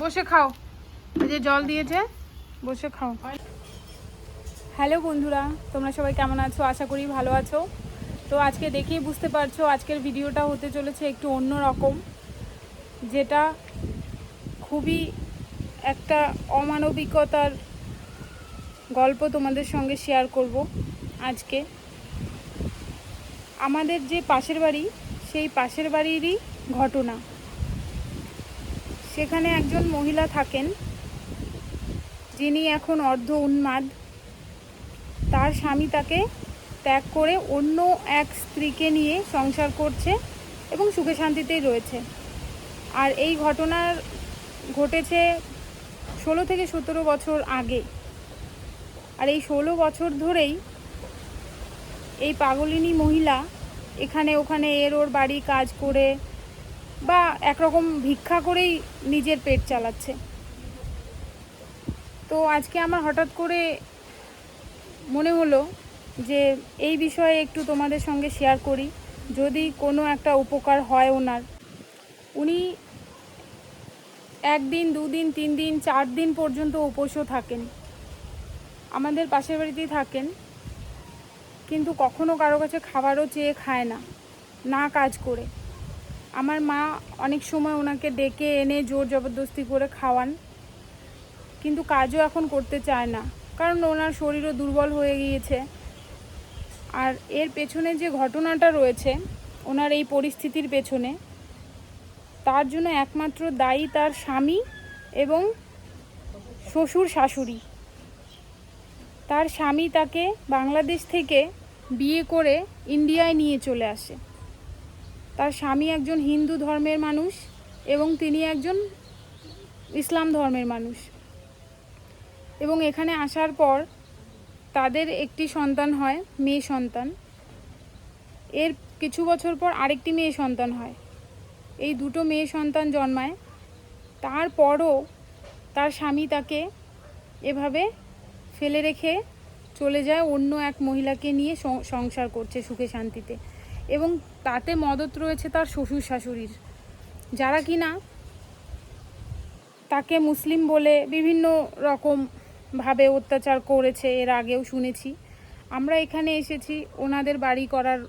বসে খাও। যে জল দিয়েছে, বসে খাও। হ্যালো বন্ধুরা, তোমরা সবাই কেমন আছো? আশা করি ভালো আছো। তো আজকে দেখেই বুঝতে পারছ, আজকের ভিডিওটা হতে চলেছে একটু অন্য রকম, যেটা খুবই একটা অমানবিকতার গল্প তোমাদের সঙ্গে শেয়ার করব আজকে। আমাদের যে পাশের বাড়ি, সেই পাশের বাড়িরই ঘটনা। সেখানে একজন মহিলা থাকেন, যিনি এখন অর্ধ উন্মাদ। তার স্বামী তাকে ত্যাগ করে অন্য এক স্ত্রীকে নিয়ে সংসার করছে এবং সুখে শান্তিতেই রয়েছে। আর এই ঘটনার ঘটেছে ষোলো থেকে সতেরো বছর আগে। আর এই ষোলো বছর ধরেই এই পাগলিনী মহিলা এখানে ওখানে এর ওর বাড়ি কাজ করে বা একরকম ভিক্ষা করেই নিজের পেট চালাচ্ছে। তো আজকে আমার হঠাৎ করে মনে হলো যে এই বিষয়ে একটু তোমাদের সঙ্গে শেয়ার করি। যদি কোনো একটা উপকার হয় ওনার। উনি একদিন, দুদিন তিন দিন চার দিন পর্যন্ত উপোসও থাকেন। আমাদের পাশের বাড়িতেই থাকেন। কিন্তু কখনো কারও কাছে খাবারও চেয়ে খায় না। না কাজ করে। আমার মা অনেক সময় ওনাকে ডেকে এনে জোর জবরদস্তি করে খাওয়ান, কিন্তু কাজও এখন করতে চায় না, কারণ ওনার শরীরও দুর্বল হয়ে গিয়েছে। আর এর পেছনে যে ঘটনাটা রয়েছে, ওনার এই পরিস্থিতির পেছনে, তার জন্য একমাত্র দায়ী তার স্বামী এবং শ্বশুর শাশুড়ি। তার স্বামী তাকে বাংলাদেশ থেকে বিয়ে করে ইন্ডিয়ায় নিয়ে চলে আসে। তার স্বামী একজন হিন্দু ধর্মের মানুষ এবং তিনি একজন ইসলাম ধর্মের মানুষ। এবং এখানে আসার পর তাদের একটি সন্তান হয়, মেয়ে সন্তান। এর কিছু বছর পর আরেকটি মেয়ে সন্তান হয়। এই দুটো মেয়ে সন্তান জন্মায়। তারপরও তার স্বামী তাকে এভাবে ফেলে রেখে চলে যায় অন্য এক মহিলাকে নিয়ে সংসার করছে সুখে শান্তিতে। এবং তাতে মদত রয়েছে তার শ্বশুর শাশুড়ির। যারা কিনা তাকে মুসলিম বলে বিভিন্ন রকম ভাবে অত্যাচার করেছে, এর আগেও শুনেছি। আমরা এখানে এসেছি ওনাদের বাড়ি করার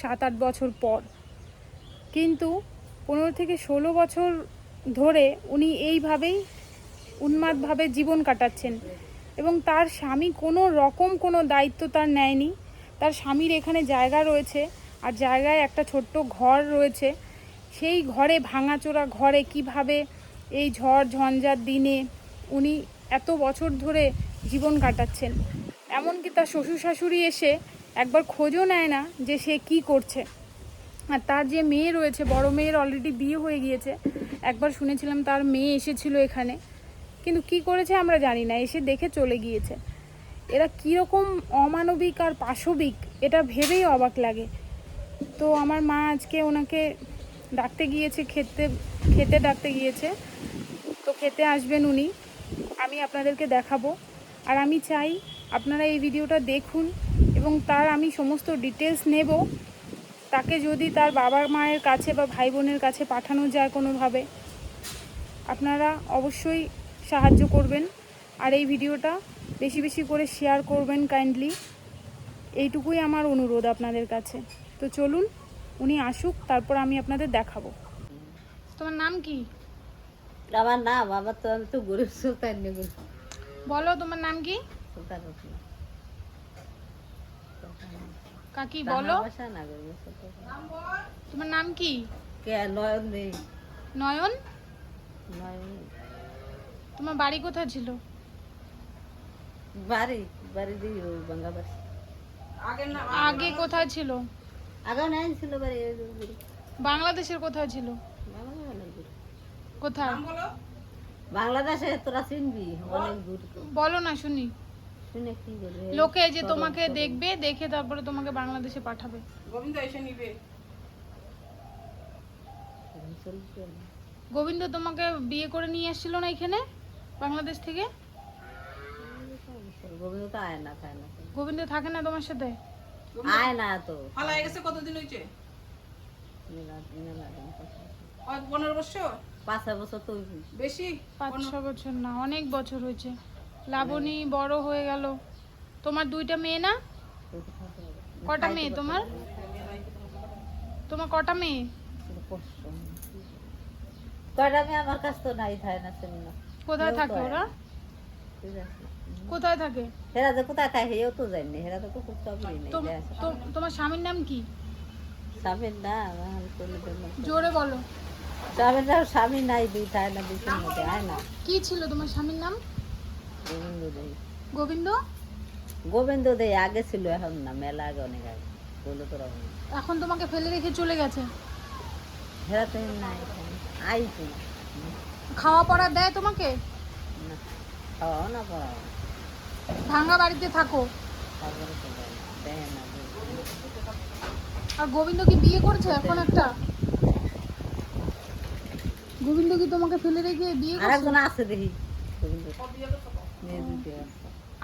সাত আট বছর পর। কিন্তু পনেরো থেকে ষোলো বছর ধরে উনি এইভাবেই উন্মাদভাবে জীবন কাটাচ্ছেন এবং তার স্বামী কোনো রকম কোনো দায়িত্ব তার নেয়নি। তার স্বামীর এখানে জায়গা রয়েছে। আর জায়গায় একটা ছোট্ট ঘর রয়েছে। সেই ঘরে ভাঙাচোরা ঘরে কীভাবে এই ঝড় ঝঞ্ঝার দিনে উনি এত বছর ধরে জীবন কাটাচ্ছেন? এমনকি তার শ্বশুর শাশুড়ি এসে একবার খোঁজও নেয় না যে সে কি করছে। আর তার যে মেয়ে রয়েছে, বড় মেয়ের অলরেডি বিয়ে হয়ে গিয়েছে। একবার শুনেছিলাম তার মেয়ে এসেছিল এখানে। কিন্তু কি করেছে আমরা জানি না, এসে দেখে চলে গিয়েছে। এরা কীরকম অমানবিক আর পাশবিক, এটা ভেবেই অবাক লাগে। তো আমার মা আজকে ওনাকে ডাকতে গিয়েছে, খেতে খেতে ডাকতে গিয়েছে। তো খেতে আসবেন উনি, আমি আপনাদেরকে দেখাবো। আর আমি চাই আপনারা এই ভিডিওটা দেখুন এবং তার আমি সমস্ত ডিটেলস নেব। তাকে যদি তার বাবা মায়ের কাছে বা ভাই বোনের কাছে পাঠানো যায় কোনোভাবে, আপনারা অবশ্যই সাহায্য করবেন। আর এই ভিডিওটা বেশি বেশি করে শেয়ার করবেন কাইন্ডলি এইটুকুই আমার অনুরোধ আপনাদের কাছে। তো চলুন উনি আসুক তারপর আমি আপনাদের দেখাবো। তোমার নাম কি? আমার না বাবা তো আমি তো গরিব সুলতান বলো তোমার নাম কি? সুলতান কাকি বলো তোমার নাম কি? নয়ন নয়ন? নয়ন তোমার বাড়ি কোথায় ছিল? বাড়ি বাড়ি আগে কোথায় ছিল? আগে নাই ছিল। বাংলাদেশের কোথায় ছিল। কোথায়? বাংলাদেশে তোরা চিনবি অনেক দূর বলো না শুনি। শুনে কি করবে লোকে যে তোমাকে দেখবে দেখে তারপরে তোমাকে বাংলাদেশে পাঠাবে। চলছে। না। গোবিন্দ তোমাকে বিয়ে করে নিয়ে এসেছিল না এখানে? বাংলাদেশ থেকে? গোবিন্দ তো আয় না। গোবিন্দ থাকে না তোমার সাথে? আয় না তো। হালাই গেছে কতদিন হয়েছে পনেরো বছর? পাঁচ বছর তো বেশি? পাঁচ ছ বছর না অনেক বছর হয়েছে লাবণী বড় হয়ে গেল। তোমার দুইটা মেয়ে না? কটা মেয়ে তোমার? তোমার কটা মেয়ে? কয়টা মেয়ে? আমার কাছে তো নাই থাকে না। কোথায় থাকে ওরা? ঠিক আছে। কোথায় থাকে? হেরা যে কোথায় থাকে? এও তো জানি। হেরা তো কুকুর সবই নেই তোম- তোম- তোমার স্বামীর নাম কি? স্বামীর না আমার কোনো জন্য জোরে বলো। স্বামীর নাম স্বামী নাই দুই থাকে না দুইটার মধ্যে হয় না। কি ছিল তোমার স্বামীর নাম? গোবিন্দ দেই। গোবিন্দ? গোবিন্দ দেই আগে ছিল এখন না মেলা আগে অনেক আগে। বলে তো এখন তোমাকে ফেলে রেখে চলে গেছে। হেরা তো নাই আই তো খাওয়া পড়া দেয় তোমাকে? না খাওয়াও না পড়াও ভাঙ্গা বাড়িতে থাকো। আর গোবিন্দ কি বিয়ে করছে এখন একটা? গোবিন্দ কি তোমাকে ফেলে রেখে বিয়ে আর করছে? একজন আছে দেখি।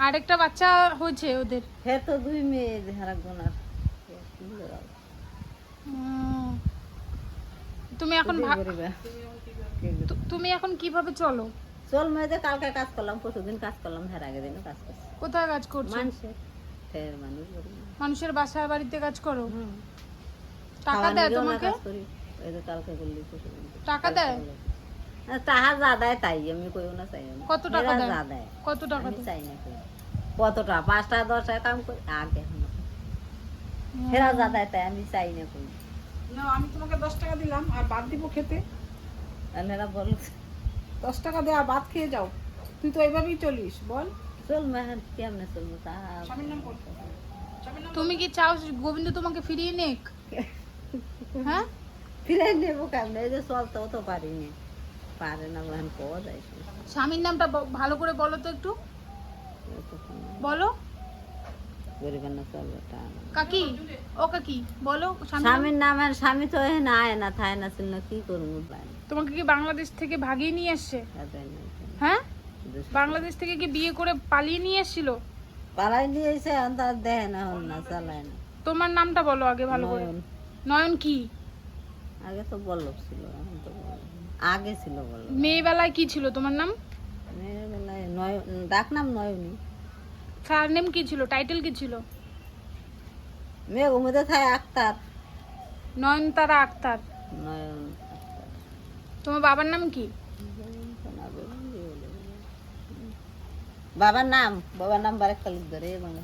আরেকটা বাচ্চা হয়েছে ওদের? হে তো দুই মেয়ে যে আর তুমি এখন তুমি এখন কীভাবে চলো? চল মেয়েদের কালকে কাজ করলাম প্রতিদিন কাজ করলাম হ্যাঁ আগে দিনও কাজ করছি। কোথায় কাজ করছ? মানুষের ফের মানুষ মানুষের বাসা বাড়িতে কাজ করো। টাকা দেয় তোমাকে? এই যে কালকে প্রতিদিন। টাকা দেয়? তাহা যা দেয় তাই আমি কইও না চাই না। কত টাকা দেয়? যা দেয় কত টাকা দেয়? চাই না কই। কত টাকা? পাঁচ টাকা দশ টাকা কাম করি আগে এখন হেরা যা দেয় তাই আমি চাই না কই। না আমি তোমাকে দশ টাকা দিলাম আর বাদ দিব খেতে। আর হেরা বলো দশ টাকা দেওয়া ভাত খেয়ে যাও। তুই তো এইভাবেই চলিস বল। চল মেহান কেমনে চলবো? তা স্বামীর নাম কত তুমি কি চাও গোবিন্দ তোমাকে ফিরিয়ে নেক? হ্যাঁ? ফিরিয়ে নেব কেমনে? এই যে চলতেও তো পারিনি। পারে না মেহান পাওয়া যায় স্বামীর নামটা ব- ভালো করে বলো তো একটু। বলো। চলবে কাকি ও কাকি বলো স্বামীর নাম- আর স্বামী তো এখানে আয় না থায় না ছিল না কি করব তোমাকে কি বাংলাদেশ থেকে ভাগিয়ে নিয়ে না, এতই না। হ্যাঁ? বাংলাদেশ থেকে কি বিয়ে করে পালিয়ে নিয়ে এসেছিল? পালাই নিয়ে এসে তার দেয় না না চালায় না। তোমার নামটা বলো আগে ভালো করে। নয়ন। কি? আগে তো বল্লভ ছিল এখন তো আগে ছিল বল্লভ মেয়েবেলায় কি ছিল তোমার নাম? মেয়ের বেলায় নয় ডাক নাম নয়নি। সার নেম কি ছিল? টাইটেল কি ছিল? মেয়ে ঘুমোতে থাকে আক্তার। নয়নতারা আক্তার। নয়ন তোমার বাবার নাম কি? বাবার নাম? বাবার নাম বারেক তালুক ধরে মানে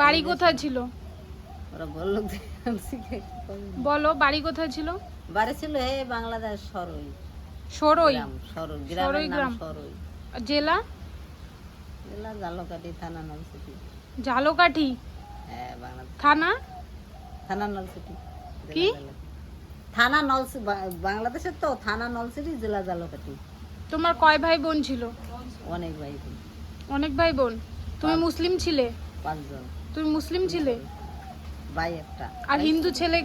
বাড়ি কোথায় ছিল? ওরা বলল বলো বাড়ি কোথায় ছিল? বাড়ি ছিল হে বাংলাদেশ সরই। সরই? সরই গ্রাম। সরই। জেলা? জেলা জালকাটি থানা নলসিটি। ঝালকাঠি হ্যাঁ থানা। থানা? নলসিটি কি? থানা নলসি বাংলাদেশের তো থানা নলসিটি জেলা জালকাটি তোমার কয় ভাই বোন ছিল? অনেক ভাই বোন, অনেক ভাই বোন তুমি মুসলিম ছিলে? পাঁচজন। তুমি মুসলিম ছিলে? ভাই একটা। আর হিন্দু ছেলে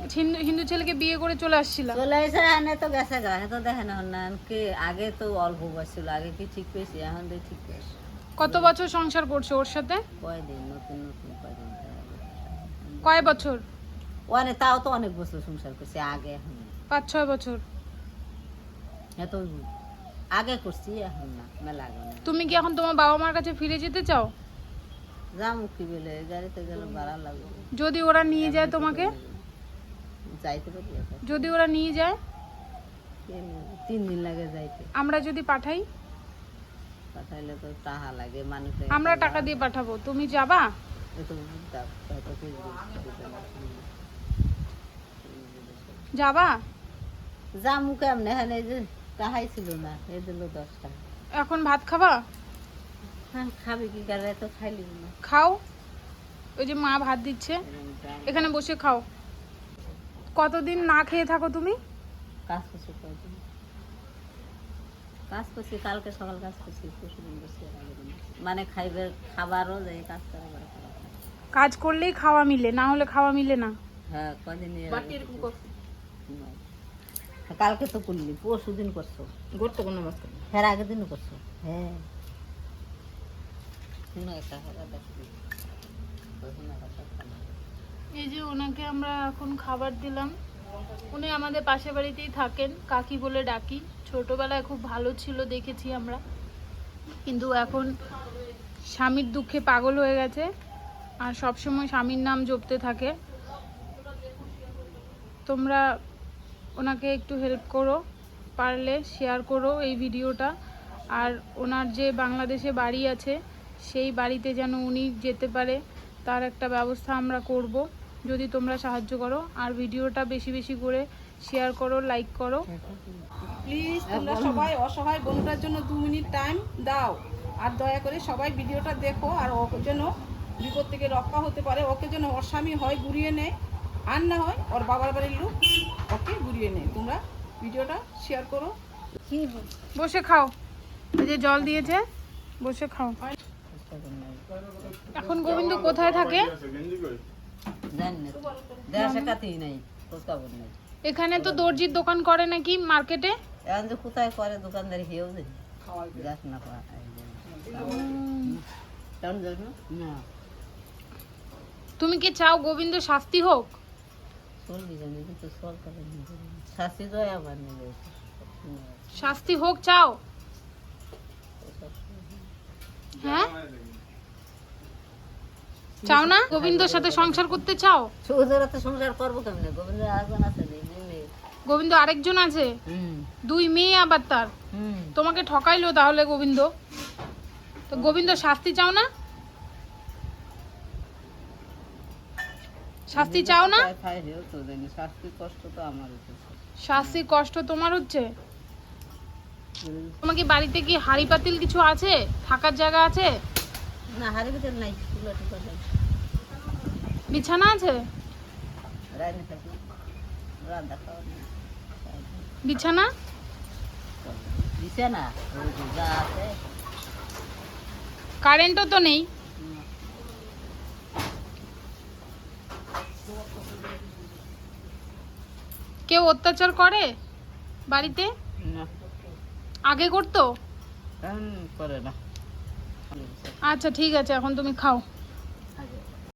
হিন্দু ছেলেকে বিয়ে করে চলে আসছিল? চলে এসে এনে তো গেছে গা তো দেখে না না কি আগে তো অল্প বয়স ছিল আগে কি ঠিক পেয়েছি? এখন তো ঠিক পেয়েছি। কত বছর সংসার করছ ওর সাথে? কয়দিন নতুন নতুন কয়দিন কয় বছর? অনেক তাও তো অনেক বছর সংসার করছি আগে এখন। পাঁচ ছয় বছর। এত আগে করছি এখন না মেলা আগে না তুমি কি এখন তোমার বাবা মার কাছে ফিরে যেতে চাও? যা মুক্তি বলে গাড়িতে গেলে ভাড়া লাগবে। যদি ওরা নিয়ে যায় তোমাকে? যাইতে পারি এখন। যদি ওরা নিয়ে যায়? কে তিন দিন লাগে যাইতে। আমরা যদি পাঠাই? পাঠাইলে তো টাকা লাগে মানুষের আমরা টাকা দিয়ে পাঠাবো। তুমি যাবা। যাবা? যা মুখে এমনি হ্যাঁ এই যে টাহাই ছিল না এই দিল দশ টাকা এখন ভাত খাবা? হ্যাঁ খাবি কি গেলে তো খাইলি না। খাও। ওই যে মা ভাত দিচ্ছে। এখানে বসে খাও। কতদিন না খেয়ে থাকো তুমি? কাজ কয়দিন কাজ করছি কালকে সকাল কাজ করছি পরশু দিন করছি দিন। মানে খাইবে খাবারও যাই কাজ করা করে কাজ করলেই খাওয়া মিলে না হলে খাওয়া মিলে না? হ্যাঁ কদিন কালকে তো করলি পরশু দিন করছ। গড়তে কোনো মাছ হ্যাঁ আগের দিনও করছ। হ্যাঁ। এই যে ওনাকে আমরা এখন খাবার দিলাম উনি আমাদের পাশের বাড়িতেই থাকেন কাকি বলে ডাকি। ছোটবেলায় খুব ভালো ছিল দেখেছি আমরা। কিন্তু এখন স্বামীর দুঃখে পাগল হয়ে গেছে আর সবসময় স্বামীর নাম জপতে থাকে। তোমরা ওনাকে একটু হেল্প করো, পারলে শেয়ার করো এই ভিডিওটা। আর ওনার যে বাংলাদেশে বাড়ি আছে, সেই বাড়িতে যেন উনি যেতে পারে, তার একটা ব্যবস্থা আমরা করব। যদি তোমরা সাহায্য করো আর ভিডিওটা বেশি বেশি করে শেয়ার করো লাইক করো। প্লিজ তোমরা সবাই অসহায় বোনটার জন্য দু মিনিট টাইম দাও। আর দয়া করে সবাই ভিডিওটা দেখো আর ওকে যেন বিপদ থেকে রক্ষা হতে পারে ওকে যেন ওর স্বামী হয় ঘুরিয়ে নেয়। আর না হয় ওর বাবার বাড়ির লোক ওকে ঘুরিয়ে নেয়। তোমরা ভিডিওটা শেয়ার করো। বসে খাও। এই যে জল দিয়েছে বসে খাও। এখন গোবিন্দ কোথায় থাকে জানি না দেড়শো কাতেই নাই এখানে তো দর্জির দোকান করে নাকি মার্কেটে? এখন কোথায় করে দোকানদারি যে। না না না। তুমি কি চাও গোবিন্দ শাস্তি হোক? শাস্তি হোক চাও? হ্যাঁ? চাও না? গোবিন্দর সাথে সংসার করতে চাও? সুদরা তো সংসার করব কেমনে? গোবিন্দ আগুন আছে গোবিন্দ আরেকজন আছে? দুই মেয়ে আবার তার? তোমাকে ঠকাইলো তাহলে গোবিন্দ? তো গোবিন্দ শাস্তি চাও না? শাস্তি চাও না? শাস্তি কষ্ট তো আমার হচ্ছে শাস্তির কষ্ট তোমার হচ্ছে? তোমাকে বাড়িতে কি হাড়ি পাতিল কিছু আছে? থাকার জায়গা আছে? না হারি ভিতর নাই তুলো টুকো নাই। বিছানা আছে। বিছানা? কারেন্টও তো নেই। কেউ অত্যাচার করে বাড়িতে? আগে করতো? করে না। আচ্ছা ঠিক আছে এখন তুমি খাও।